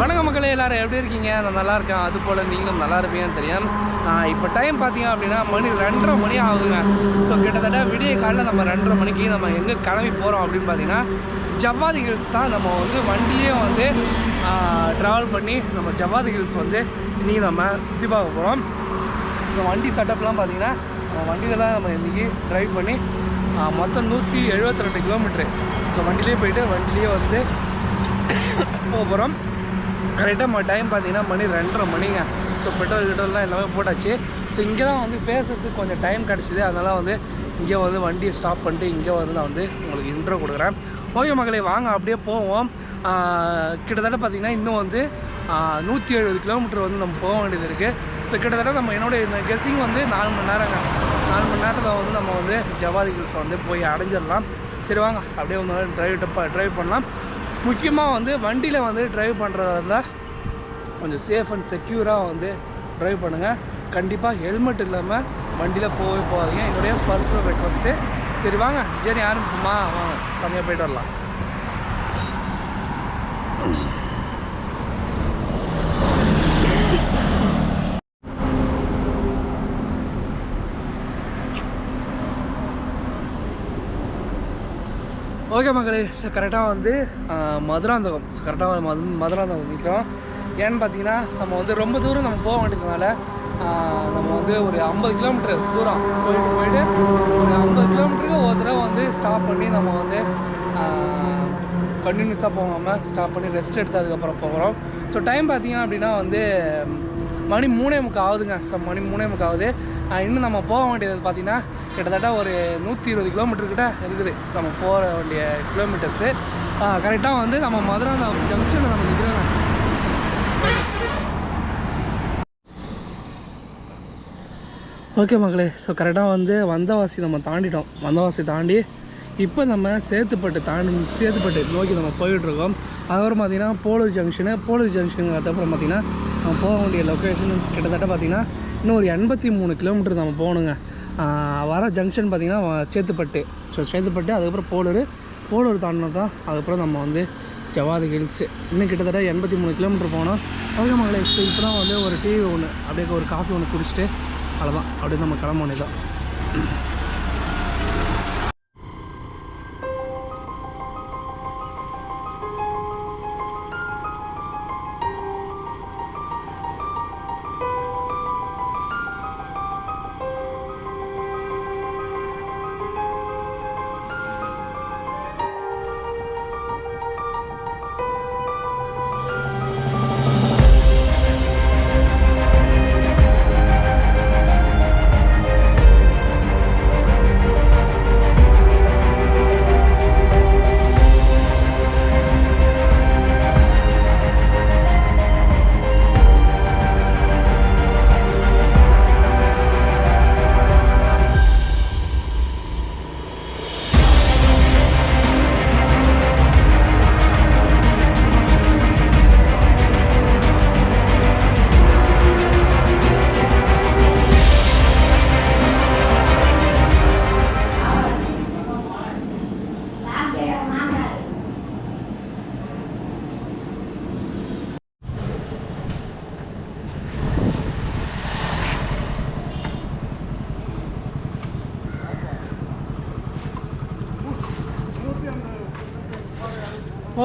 வணக்க மக்களே எல்லாரும் எப்படி இருக்கீங்க? நான் நல்லா இருக்கேன். அது போல் நீங்களும் நல்லா இருப்பீங்கன்னு தெரியும். இப்போ டைம் பார்த்தீங்க அப்படின்னா மணி ரெண்டரை மணி ஆகுதுங்க. ஸோ கிட்டத்தட்ட விடிய காலையில் நம்ம ரெண்டரை மணிக்கு நம்ம எங்கே கிளம்பி போகிறோம் அப்படின்னு பார்த்தீங்கன்னா ஜவ்வாதி ஹில்ஸ் தான் நம்ம வந்து வண்டியே வந்து ட்ராவல் பண்ணி நம்ம ஜவ்வாதி ஹில்ஸ் வந்து இன்றைக்கி நம்ம சுற்றி பார்க்க போகிறோம் இந்த வண்டி செட்டப்லாம் பார்த்தீங்கன்னா நம்ம வண்டியில் தான் நம்ம இன்றைக்கி ட்ரைவ் பண்ணி மொத்தம் நூற்றி எழுபத்தி ரெண்டு கிலோமீட்ரு ஸோ வண்டியிலே போயிட்டு வண்டிலேயே வந்து போக போகிறோம் கரெக்டாக டைம் பார்த்தீங்கன்னா மணி ரெண்டரை மணிங்க. ஸோ பெட்ரோல் கிட்டோல்லாம் எல்லாமே போட்டாச்சு. ஸோ இங்கே தான் வந்து பேசுகிறதுக்கு கொஞ்சம் டைம் கிடச்சிது. அதனால் வந்து இங்கே வந்து வண்டியை ஸ்டாப் பண்ணிட்டு இங்கே வந்து நான் வந்து உங்களுக்கு இன்ட்ரோ கொடுக்குறேன். ஓகே மகளே வாங்க அப்படியே போவோம். கிட்டத்தட்ட பார்த்திங்கன்னா இன்னும் வந்து நூற்றி எழுபது கிலோமீட்டர் வந்து நம்ம போக வேண்டியது இருக்குது ஸோ கிட்டத்தட்ட நம்ம என்னோட இந்த கெஸ்ஸிங் வந்து நாலு மணி நேரங்க. நாலு மணி நேரத்தில் வந்து நம்ம வந்து ஜவாதி ஹில்ஸ் வந்து போய் அடைஞ்சிடலாம். சரி வாங்க அப்படியே வந்து ட்ரைவ் ட்ரைவ் பண்ணலாம். முக்கியமாக வந்து வண்டியில் வந்து ட்ரைவ் பண்ணுறதா இருந்தால் கொஞ்சம் சேஃப் அண்ட் செக்யூராக வந்து ட்ரைவ் பண்ணுங்கள் கண்டிப்பாக ஹெல்மெட் இல்லாமல் வண்டியில் போகவே போகாதீங்க. என்னுடைய பர்சனல் ரெக்வஸ்ட்டு சரி வாங்க. ஜேர்னி ஆரம்பிக்குமா வாங்க. செம்மையாக போயிட்டு வரலாம். ஓகே மக்களே ஸோ கரெக்டாக வந்து மதுராந்தகம். ஸோ கரெக்டாக மது மதுராந்தகம் நிற்கிறோம் ஏன்னு பார்த்தீங்கன்னா நம்ம வந்து ரொம்ப தூரம் நம்ம போக வேண்டியதுனால நம்ம வந்து ஒரு ஐம்பது கிலோமீட்டர் தூரம் போயிட்டு போயிட்டு ஒரு ஐம்பது கிலோமீட்டருக்கு ஒரு தடவை வந்து ஸ்டாப் பண்ணி நம்ம வந்து கண்டினியூஸாக போகாமல் ஸ்டாப் பண்ணி ரெஸ்ட் எடுத்து அதுக்கப்புறம் போகிறோம் ஸோ டைம் பார்த்தீங்க அப்படின்னா வந்து மணி மூணே முக்கால் ஆகுதுங்க. ஸோ மணி மூணே முக்கால் ஆகுது. இன்னும் நம்ம போக வேண்டியது பார்த்தீங்கன்னா கிட்டத்தட்ட ஒரு நூற்றி இருபது கிலோமீட்டர்கிட்ட இருக்குது. நம்ம போக வேண்டிய கிலோமீட்டர்ஸு கரெக்டாக வந்து நம்ம மதுரை ஜங்ஷனில் நம்ம நிற்கிறோம் ஓகே மக்களே ஸோ கரெக்டாக வந்து வந்தவாசி நம்ம தாண்டிட்டோம். வந்தவாசி தாண்டி இப்போ நம்ம சேத்துப்பட்டு தாண்டி சேத்துப்பட்டு நோக்கி நம்ம போயிட்டுருக்கோம் அதுக்கப்புறம் பார்த்தீங்கன்னா போலூர் ஜங்ஷனு போலூர் ஜங்ஷனுக்கு அதுக்கப்புறம் பார்த்திங்கன்னா நம்ம போக வேண்டிய லொக்கேஷன் கிட்டத்தட்ட பார்த்தீங்கன்னா இன்னும் ஒரு எண்பத்தி மூணு கிலோமீட்டர் நம்ம போகணுங்க. வர ஜங்ஷன் பார்த்திங்கன்னா சேத்துப்பட்டு. ஸோ சேத்துப்பட்டு அதுக்கப்புறம் போலூர். போலூர் தாண்டினா தான் அதுக்கப்புறம் நம்ம வந்து ஜவாதி ஹில்ஸு இன்னும் கிட்டத்தட்ட எண்பத்தி மூணு கிலோமீட்டர் போனோம். ஓகே மகளே இப்போ இப்போ தான் வந்து ஒரு டிவி ஒன்று அப்படியே ஒரு காஃபி ஒன்று குடிச்சிட்டு அவ்வளோதான் அப்படியே நம்ம கிளம்ப வேண்டியதான்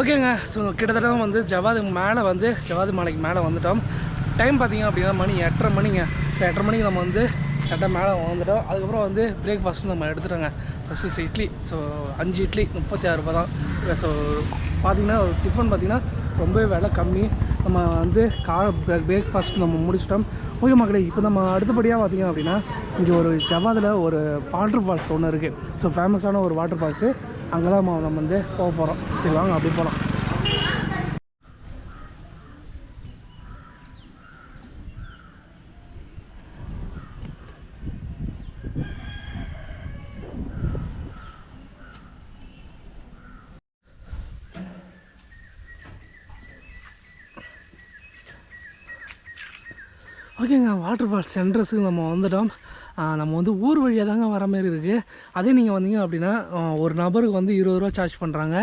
ஓகேங்க. ஸோ கிட்டத்தட்ட வந்து ஜவாது மேலே வந்து ஜவாது மலைக்கு மேலே வந்துட்டோம். டைம் பார்த்தீங்க அப்படின்னா மணி எட்டரை மணிங்க. ஸோ எட்டரை மணிக்கு நம்ம வந்து கரெக்டாக மேலே வந்துட்டோம். அதுக்கப்புறம் வந்து பிரேக்ஃபாஸ்ட் நம்ம எடுத்துட்டோங்க. ஃபஸ்ட்டு இட்லி. ஸோ அஞ்சு இட்லி முப்பத்தி ஆறு ரூபா தான். ஸோ பார்த்திங்கன்னா ஒரு டிஃபன் பார்த்தீங்கன்னா ரொம்பவே விலை கம்மி. நம்ம வந்து கார பிரேக்ஃபாஸ்ட் நம்ம முடிச்சிட்டோம். ஓகே மக்களே இப்போ நம்ம அடுத்தபடியாக பார்த்தீங்க அப்படின்னா இங்கே ஒரு ஜவாதில் ஒரு வாட்டர் ஃபால்ஸ் ஒன்று இருக்குது ஸோ ஃபேமஸான ஒரு வாட்டர் ஃபால்ஸு அங்கே தான் நம்ம வந்து போக போகிறோம் சரி வாங்க அப்படி போகலாம் ஓகேங்க வாட்டர் ஃபால்ஸ் என்ட்ரஸுக்கு நம்ம வந்துட்டோம். நம்ம வந்து ஊர் வழியாக தாங்க வர மாதிரி இருக்குது அதே நீங்கள் வந்தீங்க அப்படின்னா ஒரு நபருக்கு வந்து இருபது ரூபா சார்ஜ் பண்ணுறாங்க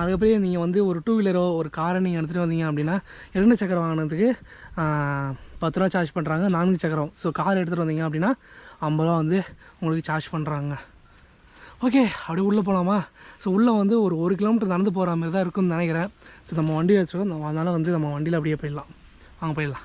அதுக்கப்புறம் நீங்கள் வந்து ஒரு டூ வீலரோ ஒரு காரை நீங்கள் எடுத்துகிட்டு வந்தீங்க அப்படின்னா இரண்டு சக்கரம் வாங்கினதுக்கு பத்து ரூபா சார்ஜ் பண்ணுறாங்க நான்கு சக்கரம். ஸோ கார் எடுத்துகிட்டு வந்தீங்க அப்படின்னா ஐம்பது ரூபா வந்து உங்களுக்கு சார்ஜ் பண்ணுறாங்க ஓகே அப்படியே உள்ளே போகலாமா ஸோ உள்ளே வந்து ஒரு ஒரு கிலோமீட்டர் நடந்து போகிற மாதிரி தான் இருக்கும்னு நினைக்கிறேன். ஸோ நம்ம வண்டி வச்சுருக்கோம். நம்ம அதனால் வந்து நம்ம வண்டியில் அப்படியே போயிடலாம். வாங்க போயிடலாம்.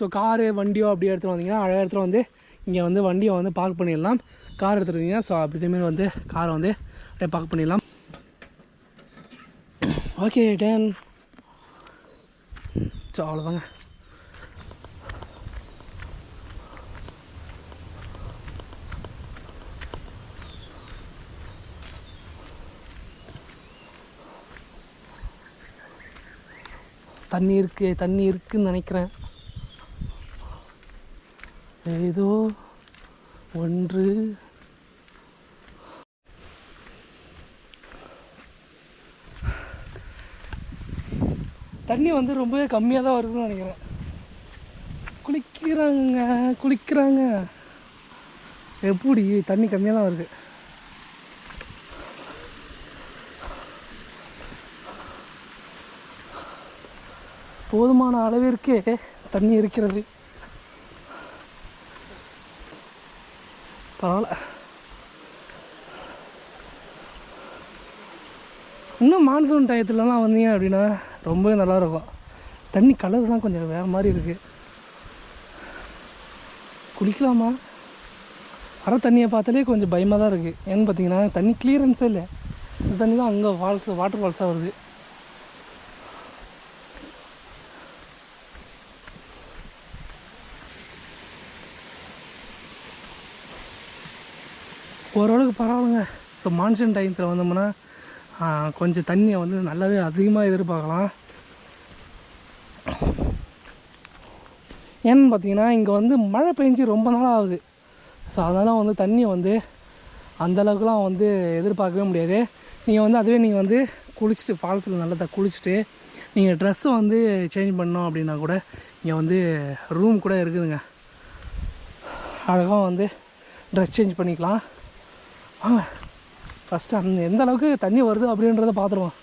ஸோ காரு வண்டியோ அப்படி எடுத்துகிட்டு வந்தீங்கன்னா அழகாக இடத்துல வந்து இங்கே வந்து வண்டியை வந்து பார்க் பண்ணிடலாம். கார் எடுத்துகிட்டு ஸோ அப்படி இதேமாரி வந்து காரை வந்து அப்படியே பார்க் பண்ணிடலாம். ஓகே டேன் ஸோ அவ்வளோதாங்க தண்ணி இருக்கு தண்ணி இருக்குதுன்னு நினைக்கிறேன். ஏதோ ஒன்று. தண்ணி வந்து ரொம்பவே கம்மியாக தான் வருதுன்னு நினைக்கிறேன். குளிக்கிறாங்க குளிக்கிறாங்க. எப்படி தண்ணி கம்மியாக தான் வருது? போதுமான அளவிற்கே தண்ணி இருக்கிறது. பரவாயில்ல. இன்னும் மான்சூன் டயத்துலலாம் வந்தீங்க அப்படின்னா ரொம்பவே நல்லா இருக்கும் தண்ணி கலர் தான் கொஞ்சம் வேறு மாதிரி இருக்குது குளிக்கலாமா? வர தண்ணியை பார்த்தாலே கொஞ்சம் பயமாக தான் இருக்குது ஏன்னு பார்த்தீங்கன்னா தண்ணி கிளியரன்ஸே இல்லை. இந்த தண்ணி தான் அங்கே ஃபால்ஸ் வாட்டர் ஃபால்ஸாக வருது. ஓரளவுக்கு பரவாயில்லைங்க. ஸோ மான்சூன் டைத்தில் வந்தோம்னா கொஞ்சம் தண்ணியை வந்து நல்லாவே அதிகமாக எதிர்பார்க்கலாம். ஏன்னு பார்த்தீங்கன்னா இங்கே வந்து மழை பெஞ்சு ரொம்ப நாள் ஆகுது. ஸோ அதனால் வந்து தண்ணியை வந்து அந்தளவுக்குலாம் வந்து எதிர்பார்க்கவே முடியாது. நீங்கள் வந்து அதுவே நீங்கள் வந்து குளிச்சுட்டு ஃபால்ஸில் நல்லா குளிச்சுட்டு நீங்கள் ட்ரெஸ்ஸை வந்து சேஞ்ச் பண்ணோம் அப்படின்னா கூட இங்கே வந்து ரூம் கூட இருக்குதுங்க. அழகாக வந்து ட்ரெஸ் சேஞ்ச் பண்ணிக்கலாம். வாங்க. ஃபஸ்ட்டு அந்த எந்த அளவுக்கு தண்ணி வருது அப்படின்றத பார்த்துருவோம்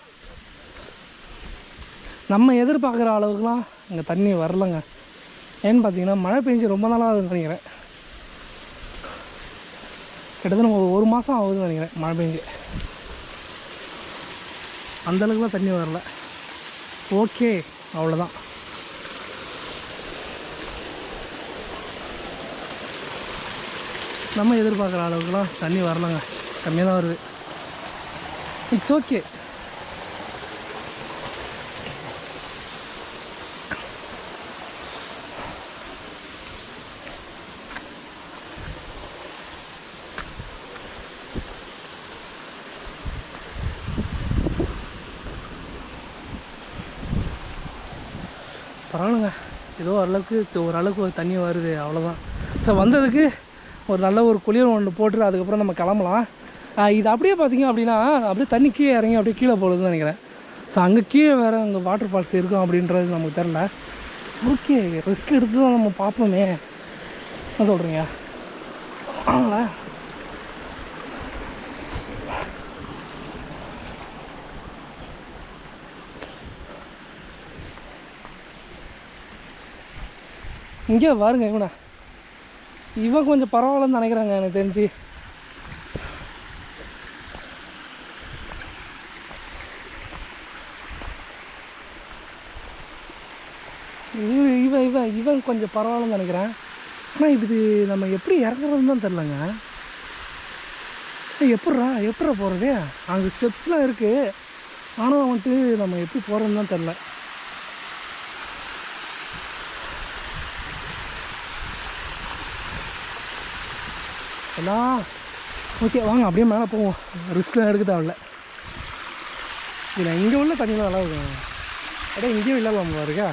நம்ம எதிர்பார்க்குற அளவுக்குலாம் இங்கே தண்ணி வரலங்க. ஏன்னு பார்த்தீங்கன்னா மழை பெஞ்சு ரொம்ப நாளாக ஆகுதுன்னு நினைக்கிறேன். கிட்டத்தட்ட ஒரு ஒரு மாதம் ஆகுதுன்னு நினைக்கிறேன் மழை பெஞ்சு. அந்த அளவுக்குலாம் தண்ணி வரல. ஓகே அவ்வளோதான் நம்ம எதிர்பார்க்குற அளவுக்குலாம் தண்ணி வரலங்க. கம்மியாக தான் வருது. இட்ஸ் ஓகே பரவாயில்லைங்க. ஏதோ ஓரளவுக்கு ஓரளவுக்கு ஒரு தண்ணி வருது அவ்வளோதான் ஸோ வந்ததுக்கு ஒரு நல்ல ஒரு குளிர் ஒன்று போட்டு அதுக்கப்புறம் நம்ம கிளம்பலாம். இது அப்படியே பார்த்தீங்க அப்படின்னா அப்படியே தண்ணி கீழே இறங்கி அப்படியே கீழே போகுதுன்னு நினைக்கிறேன். ஸோ அங்கே கீழே வேறு அங்கே வாட்டர் ஃபால்ஸ் இருக்கும் அப்படின்றது நமக்கு தெரில ஓகே ரிஸ்க் எடுத்து தான் நம்ம பார்ப்போமே. என்ன சொல்கிறீங்க ஆங்களா இங்கே பாருங்க இவனை. இவன் கொஞ்சம் பரவாயில்லன்னு நினைக்கிறாங்க எனக்கு தெரிஞ்சு. இவன் இவன் இவன் இவன் கொஞ்சம் பரவாயில்லன்னு நினைக்கிறேன். ஆனால் இது நம்ம எப்படி இறங்குறதுன்னு தான் தெரிலங்க எப்பட்றா எப்புட்றா எப்பட்றா போகிறது அங்கே ஸ்டெப்ஸ்லாம் இருக்குது ஆனால் வந்துட்டு நம்ம எப்படி போகிறதுன்னு தான் தெரில எல்லாம் ஓகே வாங்க அப்படியே மேலே போவோம். ரிஸ்க்லாம் எடுக்க தேவையில்ல இல்லை இங்கே உள்ள தண்ணியெலாம் நல்லா இருக்கும். அப்படியே இங்கேயும் இல்லாமல் இருக்கா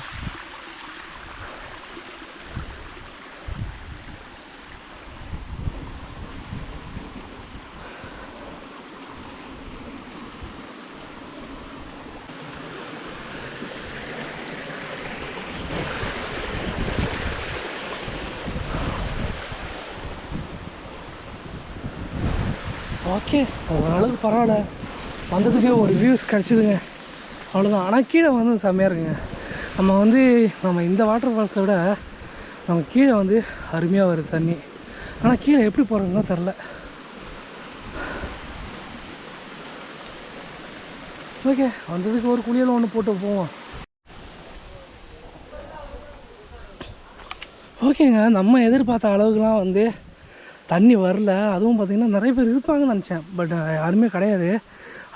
ஓகே ஓரளவுக்கு பரவாயில்ல வந்ததுக்கு ஒரு வியூஸ் கிடச்சிதுங்க. அவ்வளோதான் ஆனால் கீழே வந்து செம்மையாக இருக்குங்க. நம்ம வந்து நம்ம இந்த வாட்டர் ஃபால்ஸை விட நம்ம கீழே வந்து அருமையாக வருது தண்ணி. ஆனால் கீழே எப்படி போகிறதுன்னு தெரில ஓகே வந்ததுக்கு ஒரு குளியல் ஒன்று போட்டு போவோம். ஓகேங்க நம்ம எதிர்பார்த்த அளவுக்குலாம் வந்து தண்ணி வரல. அதுவும் பார்த்திங்கன்னா நிறைய பேர் இருப்பாங்கன்னு நினச்சேன். பட் யாருமே கிடையாது.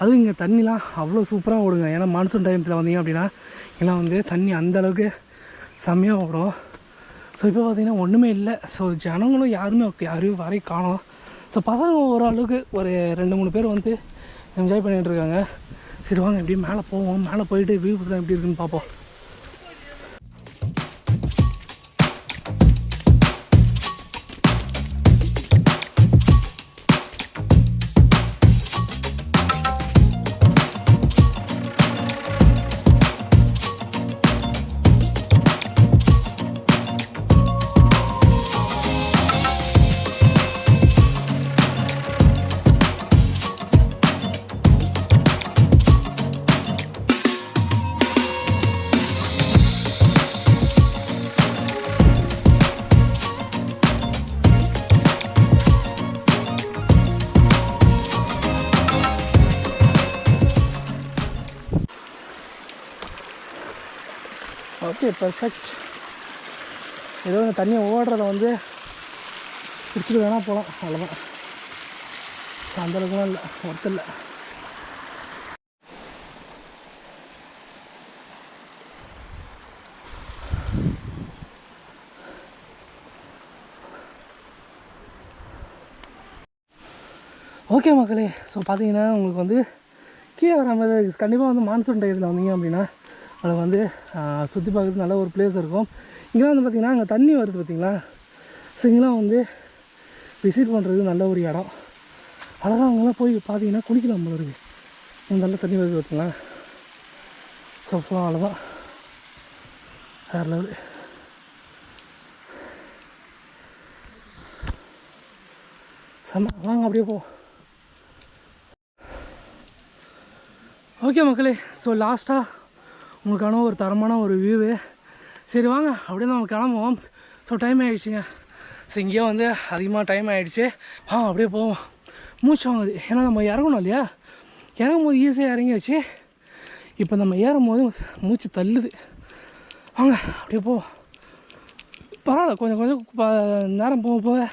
அதுவும் இங்கே தண்ணிலாம் அவ்வளோ சூப்பராக ஓடுங்க. ஏன்னா மான்சூன் டைமத்தில் வந்தீங்க அப்படின்னா எல்லாம் வந்து தண்ணி அந்த அளவுக்கு செம்மையாக ஓடும். ஸோ இப்போ பார்த்திங்கன்னா ஒன்றுமே இல்லை. ஸோ ஜனங்களும் யாருமே யாரையும் வரையும் காணும். ஸோ பசங்க ஓரளவுக்கு ஒரு ரெண்டு மூணு பேர் வந்து என்ஜாய் பண்ணிகிட்டு இருக்காங்க. சரி வாங்க எப்படியும் மேலே போவோம். மேலே போயிட்டு வியூஸ்லாம் எப்படி இருக்குன்னு பார்ப்போம் ஓகே பர்ஃபெக்ட் ஏதோ இந்த தண்ணியை ஓடுறத வந்து பிடிச்சிட்டு வேணால் போகலாம் அவ்வளோதான் ஸோ அந்தளவுக்குலாம் இல்லை. ஒருத்தர் இல்லை. ஓகே மக்களே. ஸோ பார்த்தீங்கன்னா உங்களுக்கு வந்து கீழே வர மாதிரி கண்டிப்பாக வந்து மான்சூன் டயத்தில் வந்தீங்க அப்படின்னா அதில் வந்து சுற்றி பார்க்குறதுக்கு நல்ல ஒரு பிளேஸ் இருக்கும். இங்கெல்லாம் வந்து பார்த்திங்கன்னா அங்கே தண்ணி வருது பார்த்திங்களா ஸோ இங்கெல்லாம் வந்து விசிட் பண்ணுறது நல்ல ஒரு இடம். அழகாக அங்கெல்லாம் போய் பார்த்தீங்கன்னா குளிக்கலாம் போல இருக்குது நல்ல தண்ணி வருது பார்த்தீங்களா ஸோ ஃபுல்லாக அவ்வளோதான் வேறு லெவலு. செம்ம வாங்க அப்படியே போ ஓகே மக்களே. ஸோ லாஸ்ட்டாக உங்களுக்கான ஒரு தரமான ஒரு வியூவு சரி வாங்க. அப்படியே நம்ம கிளம்புவோம். ஸோ டைம் ஆகிடுச்சிங்க ஸோ இங்கேயே வந்து அதிகமாக டைம் ஆகிடுச்சு ஆ அப்படியே போவோம். மூச்சு வாங்குது. ஏன்னா நம்ம இறங்கணும் இல்லையா? இறங்கும் போது ஈஸியாக இறங்கியாச்சு. இப்போ நம்ம ஏறும் போது மூச்சு தள்ளுது. வாங்க அப்படியே போவோம். பரவாயில்ல. கொஞ்சம் கொஞ்சம் ப- நேரம் போக போக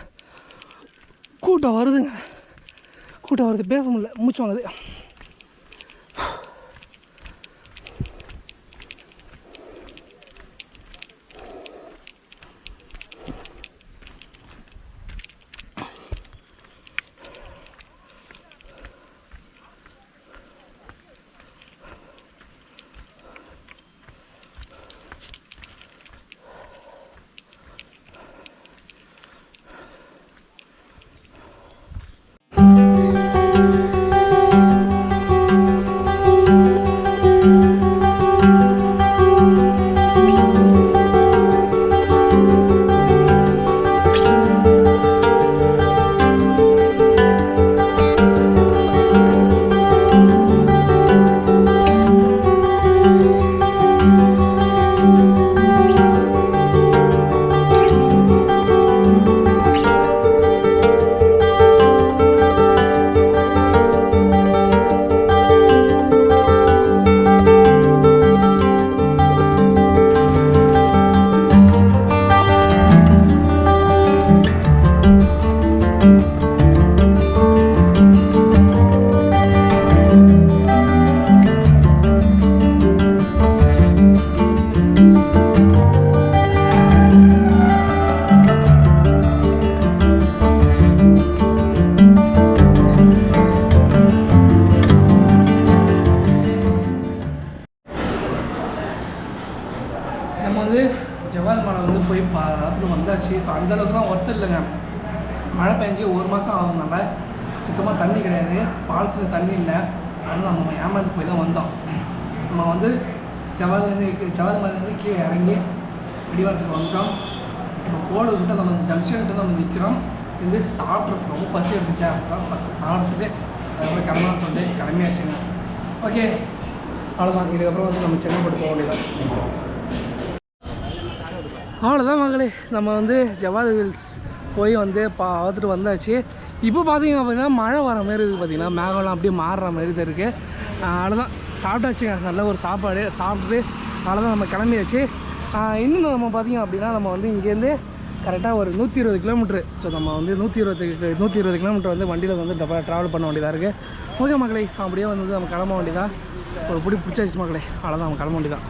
கூட்டம் வருதுங்க. கூட்டம் வருது. பேச முடியல. மூச்சு வாங்குது. நம்ம வந்து ஜவால் மலை வந்து போய் பார்த்துட்டு வந்தாச்சு. ஸோ அந்தளவுக்குலாம் ஒர்த்து இல்லைங்க. மழை பெஞ்சு ஒரு மாதம் ஆகுதுனால சுத்தமாக தண்ணி கிடையாது. ஃபால்ஸில் தண்ணி இல்லை. அதனால் நம்ம ஏமாந்து போய் தான் வந்தோம். நம்ம வந்து ஜவால்லேருந்து ஜவால் மலையிலேருந்து கீழே இறங்கி அடிவாரத்துக்கு வந்துட்டோம். இப்போ கோடு கிட்ட நம்ம ஜங்ஷன்கிட்ட நம்ம நிற்கிறோம் இது சாப்பிட்றது ரொம்ப பசி இருந்துச்சா அதான் ஃபஸ்ட்டு சாப்பிட்டுட்டு அதுக்கப்புறம் கிளம்பலாம் சொல்லிட்டு கிளம்பியாச்சுங்க. ஓகே அவ்வளோதான் இதுக்கப்புறம் வந்து நம்ம சென்னை போட்டு போக வேண்டியதான் அவ்வளோதான் மகளே. நம்ம வந்து ஜவாது ஹில்ஸ் போய் வந்து பா பார்த்துட்டு வந்தாச்சு. இப்போ பார்த்தீங்க அப்படின்னா மழை வர மாதிரி இருக்குது பார்த்தீங்கன்னா மேகம்லாம் அப்படியே மாறுற மாதிரி தான் இருக்குது அவ்வளோதான் சாப்பிட்டாச்சுங்க. நல்ல ஒரு சாப்பாடு. சாப்பிட்டுட்டு அவ்வளோதான் நம்ம கிளம்பியாச்சு. இன்னும் நம்ம பார்த்தீங்க அப்படின்னா நம்ம வந்து இங்கேருந்து கரெக்டாக ஒரு நூற்றி இருபது கிலோமீட்ரு ஸோ நம்ம வந்து நூற்றி இருபது நூற்றி இருபது கிலோமீட்டர் வந்து வண்டியில் வந்து டப்பா ட்ராவல் பண்ண வேண்டியதாக இருக்குது ஓகே மக்களே அப்படியே வந்து நம்ம கிளம்ப வேண்டியதான் ஒரு பிடி பிடிச்சாச்சு மக்களே அவ்வளோதான் நம்ம கிளம்ப வேண்டியதான்